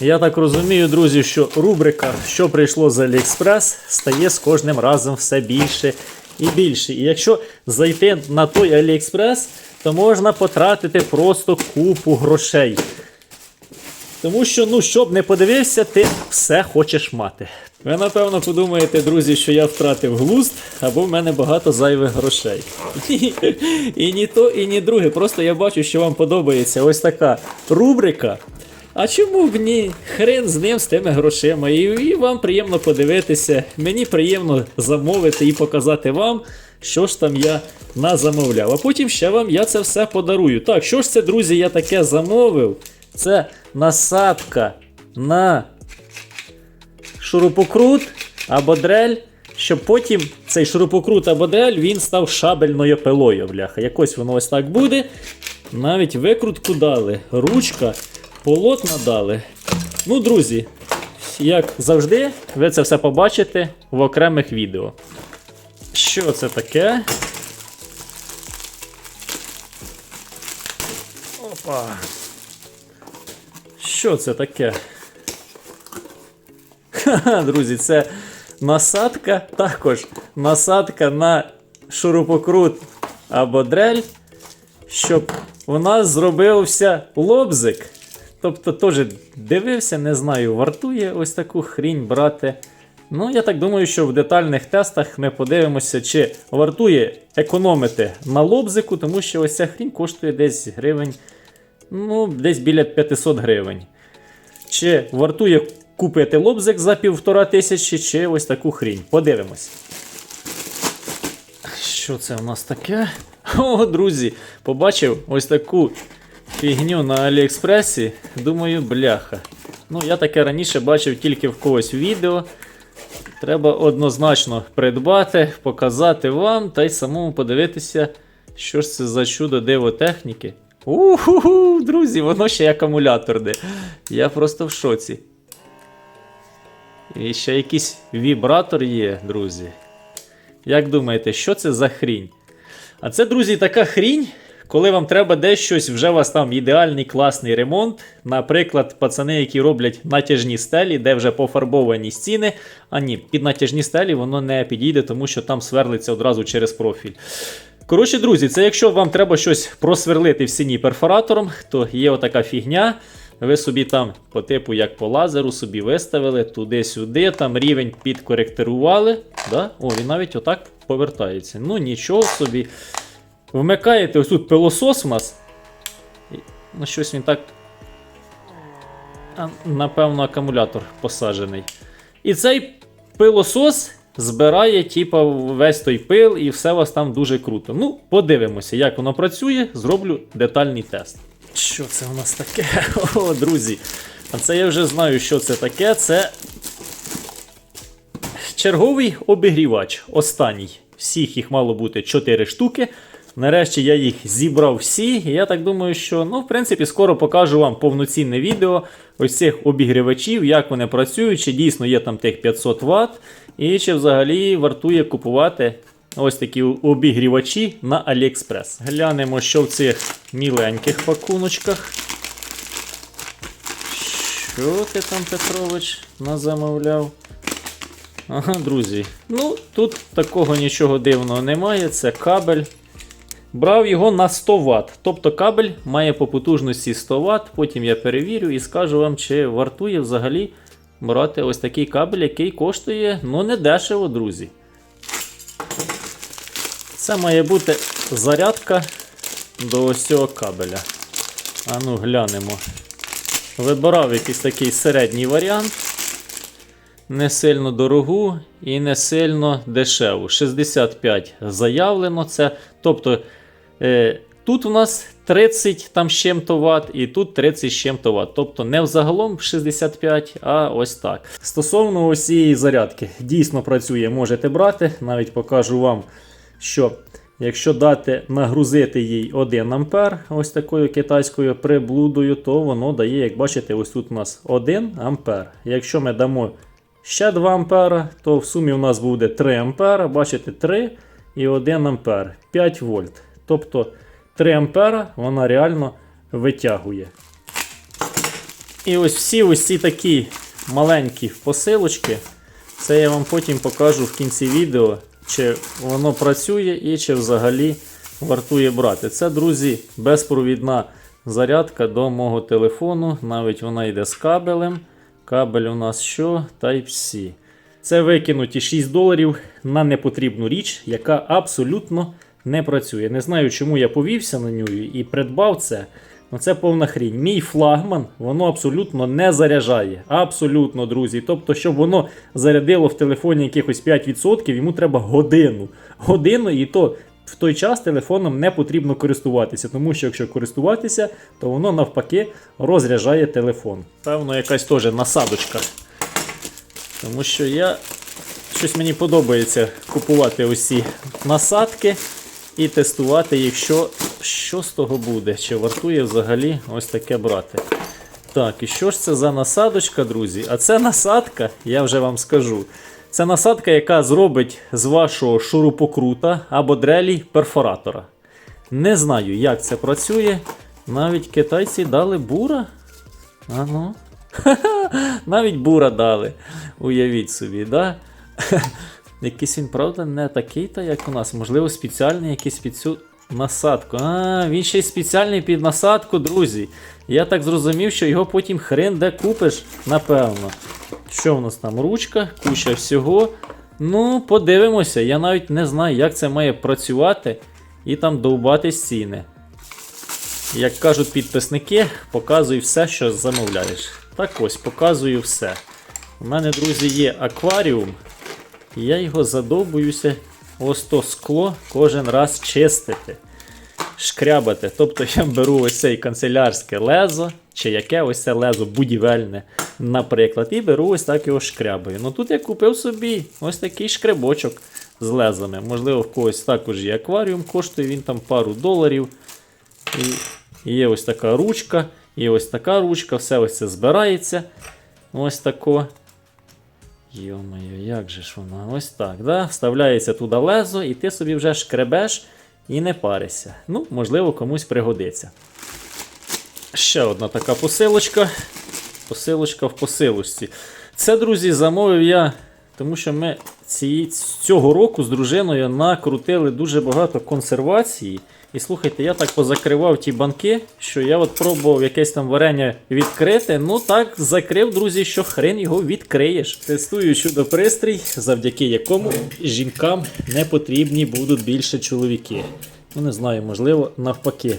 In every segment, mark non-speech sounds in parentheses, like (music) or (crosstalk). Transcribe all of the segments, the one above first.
Я так розумію, друзі, що рубрика, що прийшло з AliExpress, стає з кожним разом все більше і більше. І якщо зайти на той AliExpress, то можна потратити просто купу грошей. Тому що, ну, щоб не подивився, ти все хочеш мати. Ви, напевно, подумаєте, друзі, що я втратив глузд, або в мене багато зайвих грошей. (laughs) І ні то, і ні друге. Просто я бачу, що вам подобається ось така рубрика. А чому б ні? Хрен з ним з тими грошима. І, і вам приємно подивитися. Мені приємно замовити і показати вам, що ж там я назамовляв. А потім ще вам я це все подарую. Так, що ж це, друзі, я таке замовив? Це насадка на шурупокрут або дрель, щоб потім цей шурупокрут або дрель він став шабельною пилою. Бляха. Якось воно ось так буде. Навіть викрутку дали, ручка, полотна дали. Ну, друзі, як завжди, ви це все побачите в окремих відео. Що це таке? Опа. Що це таке? Ха-ха, друзі, це насадка, також насадка на шурупокрут або дрель, щоб у нас зробився лобзик. Тобто теж дивився, не знаю, вартує ось таку хрінь брати. Ну, я так думаю, що в детальних тестах ми подивимося, чи вартує економити на лобзику, тому що ось ця хрінь коштує десь гривень, ну, десь біля 500 гривень. Чи вартує купити лобзик за півтора тисячі, чи ось таку хрінь. Подивимось. Що це у нас таке? О, друзі, побачив ось таку фігню на Аліекспресі. Думаю, бляха. Ну, я таке раніше бачив тільки в когось відео. Треба однозначно придбати, показати вам та й самому подивитися, що ж це за чудо диво техніки. Уху, друзі, воно ще й акумуляторне. Я просто в шоці. І ще якийсь вібратор є, друзі. Як думаєте, що це за хрінь? А це, друзі, така хрінь, коли вам треба десь щось, вже у вас там ідеальний класний ремонт. Наприклад, пацани, які роблять натяжні стелі, де вже пофарбовані стіни. А ні, під натяжні стелі воно не підійде, тому що там сверлиться одразу через профіль. Коротше, друзі, це якщо вам треба щось просверлити в стіні перфоратором, то є отака фігня. Ви собі там по типу, як по лазеру, собі виставили туди-сюди, там рівень підкоректирували. Да? О, він навіть отак повертається. Ну нічого собі. Вмикаєте ось тут пилосос у нас. Ну, щось він так. Напевно, акумулятор посаджений. І цей пилосос збирає, типа, весь той пил, і все у вас там дуже круто. Ну, подивимося, як воно працює, зроблю детальний тест. Що це у нас таке? (laughs) О, друзі. А це я вже знаю, що це таке. Це черговий обігрівач. Останній. Всіх їх мало бути 4 штуки. Нарешті я їх зібрав всі. І я так думаю, що ну, в принципі, скоро покажу вам повноцінне відео ось цих обігрівачів, як вони працюють, чи дійсно є там тих 500 Вт, і чи взагалі вартує купувати ось такі обігрівачі на AliExpress. Глянемо, що в цих міленьких пакуночках. Що ти там, Петрович, назамовляв? Ага, друзі. Ну, тут такого нічого дивного немає. Це кабель. Брав його на 100 Вт. Тобто кабель має по потужності 100 Вт. Потім я перевірю і скажу вам, чи вартує взагалі брати ось такий кабель, який коштує ну не дешево, друзі. Це має бути зарядка до ось цього кабеля. А ну глянемо. Вибирав якийсь такий середній варіант. Не сильно дорогу і не сильно дешеву. 65 заявлено це. Тобто тут у нас 30 там чим-то ватт, і тут 30 з чим-то ватт. Тобто не взагалом 65, а ось так. Стосовно ось цієї зарядки, дійсно працює, можете брати. Навіть покажу вам, що якщо дати нагрузити їй 1 ампер, ось такою китайською приблудою, то воно дає, як бачите, ось тут у нас 1 ампер. Якщо ми дамо ще 2 ампера, то в сумі у нас буде 3 ампера. Бачите, 3 і 1 ампер, 5 вольт. Тобто 3 ампера вона реально витягує. І ось всі ось ці такі маленькі посилочки. Це я вам потім покажу в кінці відео, чи воно працює і чи взагалі вартує брати. Це, друзі, безпровідна зарядка до мого телефону. Навіть вона йде з кабелем. Кабель у нас що? Type-C. Це викинуті 6 доларів на непотрібну річ, яка абсолютно не працює. Не знаю, чому я повівся на нього і придбав це. Ну це повна хрінь. Мій флагман воно абсолютно не заряджає. Абсолютно, друзі. Тобто, щоб воно зарядило в телефоні якихось 5%, йому треба годину. Годину і то в той час телефоном не потрібно користуватися, тому що якщо користуватися, то воно навпаки розряджає телефон. Певно, якась теж насадочка. Тому що я щось мені подобається купувати ось ці насадки і тестувати їх, що, з того буде, чи вартує взагалі ось таке брати. Так, і що ж це за насадочка, друзі? А це насадка, я вже вам скажу. Це насадка, яка зробить з вашого шурупокрута або дрелі перфоратора. Не знаю, як це працює. Навіть китайці дали бура. А ну. (laughs) Навіть бура дали. Уявіть собі, да? (laughs) Якийсь він, правда, не такий, та як у нас. Можливо, спеціальний якийсь під цю насадку. А, він ще й спеціальний під насадку, друзі. Я так зрозумів, що його потім хрен де купиш, напевно. Що в нас там? Ручка, куча всього. Ну, подивимося. Я навіть не знаю, як це має працювати і там довбати стіни. Як кажуть підписники, показуй все, що замовляєш. Так ось, показую все. У мене, друзі, є акваріум. І я його задовбуюся ось то скло кожен раз чистити, шкрябати. Тобто я беру ось цей канцелярське лезо, чи яке ось це лезо будівельне, наприклад, і беру ось так його шкрябаю. Ну тут я купив собі ось такий шкребочок з лезами. Можливо, в когось також є акваріум, коштує він там пару доларів. І є ось така ручка, і ось така ручка, все ось це збирається. Ось тако. Йо-моє, як же ж вона? Ось так. да? Вставляється туди лезо, і ти собі вже шкребеш і не паришся. Ну, можливо, комусь пригодиться. Ще одна така посилочка. Посилочка в посилочці. Це, друзі, замовив я, тому що ми ці, цього року з дружиною накрутили дуже багато консервації. І слухайте, я так позакривав ті банки, що я от пробував якесь там варення відкрити. Ну так закрив, друзі, що хрен його відкриєш. Тестую чудо пристрій, завдяки якому жінкам не потрібні будуть більше чоловіки. Ну не знаю, можливо, навпаки.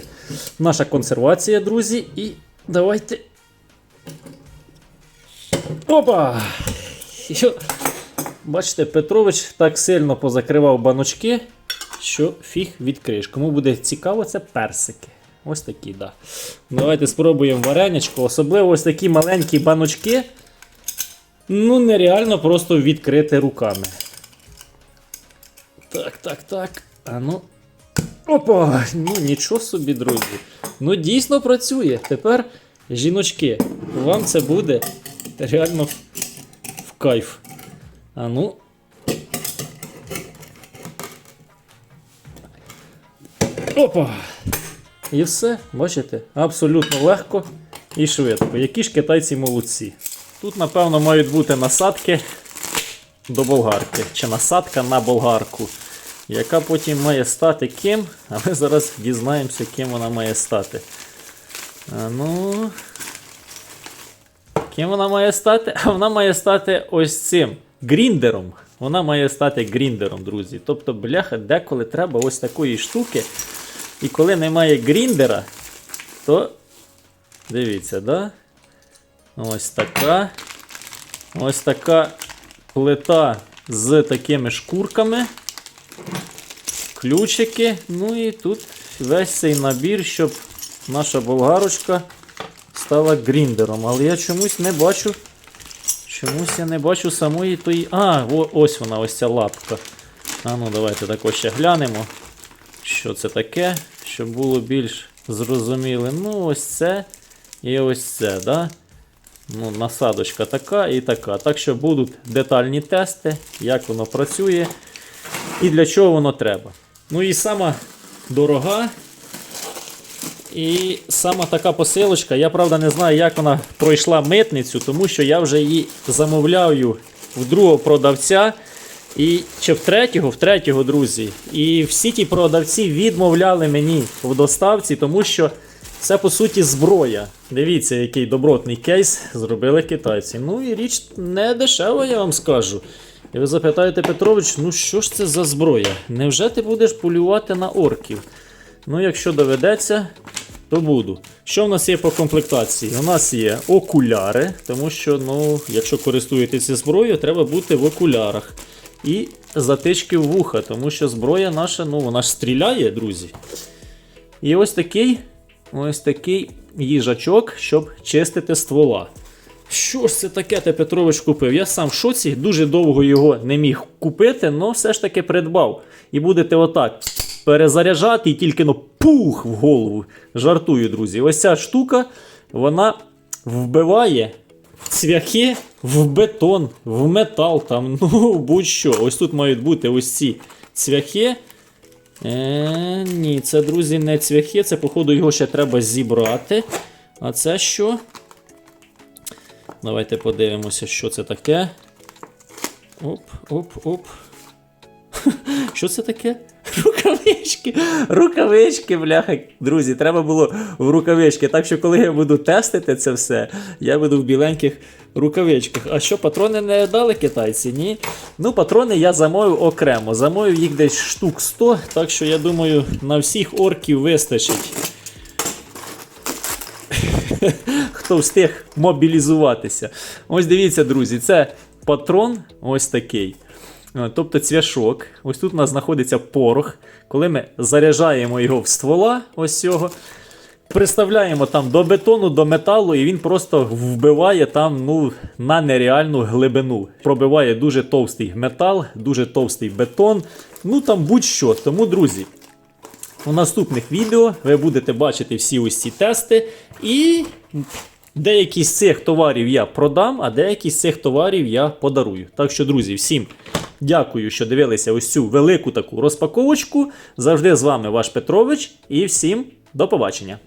Наша консервація, друзі, і давайте. Опа! Бачите, Петрович так сильно позакривав баночки, що фіг відкриєш. Кому буде цікаво, це персики. Ось такі, да. Давайте спробуємо варенячко. Особливо ось такі маленькі баночки. Ну, нереально просто відкрити руками. Так, так, так. А ну. Опа! Ну нічого собі, друзі. Ну, дійсно працює. Тепер, жіночки, вам це буде реально в кайф. А ну. Опа! І все, бачите, абсолютно легко і швидко. Які ж китайці молодці. Тут, напевно, мають бути насадки до болгарки. Чи насадка на болгарку, яка потім має стати ким, а ми зараз дізнаємося, ким вона має стати. А ну. Ким вона має стати? А (laughs) вона має стати ось цим гріндером. Вона має стати гріндером, друзі. Тобто, бляха, деколи треба ось такої штуки. І коли немає гріндера, то дивіться, да? Ось така. Ось така плита з такими шкурками. Ключики. Ну і тут весь цей набір, щоб наша болгарочка стала гріндером. Але я чомусь не бачу. Чомусь я не бачу самої тої. А, ось вона, ось ця лапка. А ну давайте також ще глянемо. Що це таке? Щоб було більш зрозуміло. Ну, ось це і ось це, да? Ну, насадочка така і така. Так що будуть детальні тести, як воно працює і для чого воно треба. Ну і сама дорога І сама така посилочка, я правда не знаю, як вона пройшла митницю, тому що я вже її замовляю в другого продавця. І чи в третього, в третього, друзі. І всі ті продавці відмовляли мені в доставці, тому що це по суті зброя. Дивіться, який добротний кейс зробили китайці. Ну і річ не дешева, я вам скажу. І ви запитаєте, Петрович, ну що ж це за зброя? Невже ти будеш полювати на орків? Ну, якщо доведеться, то буду. Що в нас є по комплектації? У нас є окуляри, тому що, ну, якщо користуєтеся зброєю, треба бути в окулярах. І затички в вуха, тому що зброя наша, ну, вона ж стріляє, друзі. І ось такий, ось такий їжачок, щоб чистити ствола. Що ж це таке ти Петрович купив? Я сам в шоці, дуже довго його не міг купити, але все ж таки придбав. І будете отак перезаряджати і тільки ну пух в голову. Жартую, друзі. Ось ця штука, вона вбиває цвяхи в бетон, в метал, там, (laughs) ну будь-що. Ось тут мають бути ось ці цвяхи. Е, ні, це, друзі, не цвяхи, це, походу, його ще треба зібрати. А це що? Давайте подивимося, що це таке. Оп, оп, оп. (laughs) Що це таке? Рукавички. Рукавички, бляха. Друзі, треба було в рукавички. Так що, коли я буду тестити це все, я буду в біленьких рукавичках. А що, патрони не дали китайці? Ні. Ну, патрони я замовив окремо. Замовив їх десь штук 100, так що я думаю, на всіх орків вистачить. (laughs) Хто встиг мобілізуватися. Ось дивіться, друзі, це патрон ось такий. Е, Тобто цвяшок. Ось тут у нас знаходиться порох. Коли ми заряджаємо його в ствола, ось цього, приставляємо там до бетону, до металу, і він просто вбиває там ну, на нереальну глибину. Пробиває дуже товстий метал, дуже товстий бетон. Ну там будь-що. Тому, друзі, у наступних відео ви будете бачити всі ось ці тести. І деякі з цих товарів я продам, а деякі з цих товарів я подарую. Так що, друзі, всім дякую, що дивилися ось цю велику таку розпаковочку. Завжди з вами ваш Петрович. І всім до побачення.